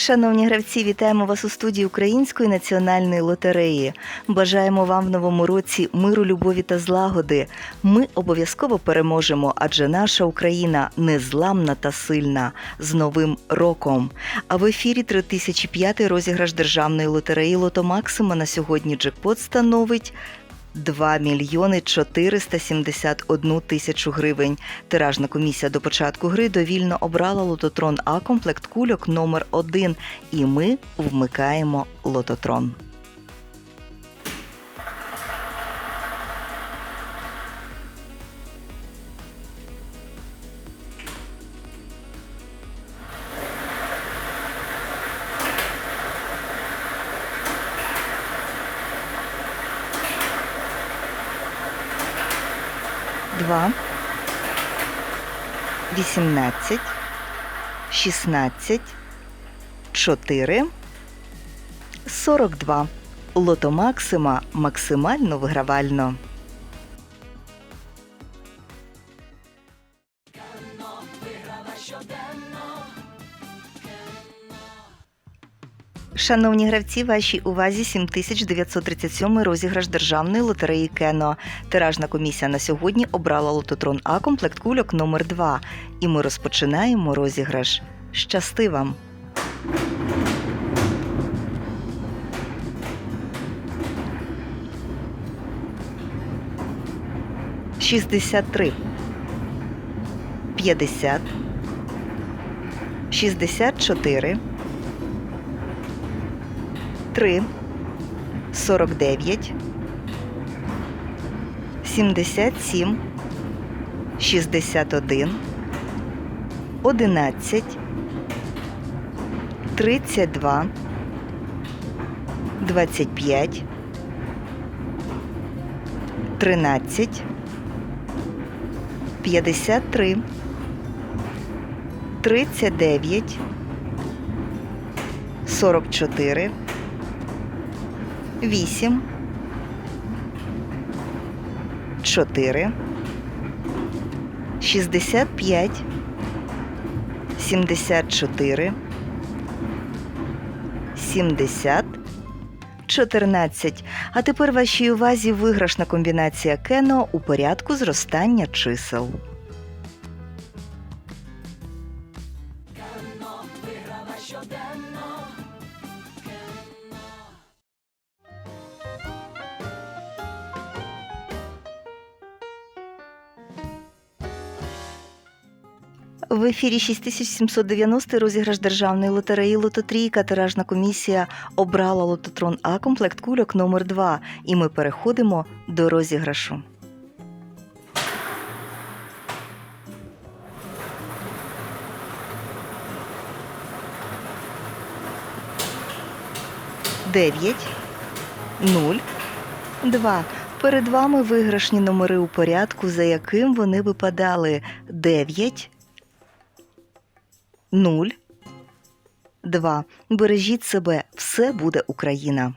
Шановні гравці, вітаємо вас у студії Української національної лотереї. Бажаємо вам в новому році миру, любові та злагоди. Ми обов'язково переможемо, адже наша Україна незламна та сильна. З Новим роком. А в ефірі 3005 розіграш державної лотереї Лото Максима на сьогодні джекпот становить 2 мільйони 471 тисячу гривень. Тиражна комісія до початку гри довільно обрала лототрон А комплект кульок номер 1 і ми вмикаємо лототрон. Два, вісімнадцять, шістнадцять, чотири, сорок два. Лото Максима максимально вигравально. Шановні гравці, вашій увазі 7937 розіграш державної лотереї Кено. Тиражна комісія на сьогодні обрала лототрон А комплект кульок номер 2 І ми розпочинаємо розіграш. Щасти вам! Шістдесят три. П'ятдесят. Шістдесят чотири. 3, 49, 77, 61, 11, 32, 25, 13, 53, 39, 44, 8, 4, 65, 74, 70, 14. А тепер вашій увазі виграшна комбінація кено у порядку зростання чисел. В ефірі 6790 розіграш державної лотереї Лототрійка. Тиражна комісія обрала лототрон А комплект кульок номер 2 І ми переходимо до розіграшу. Дев'ять, нуль, два. Перед вами виграшні номери у порядку, за яким вони випадали 9, 0, 2. Бережіть себе, все буде Україна.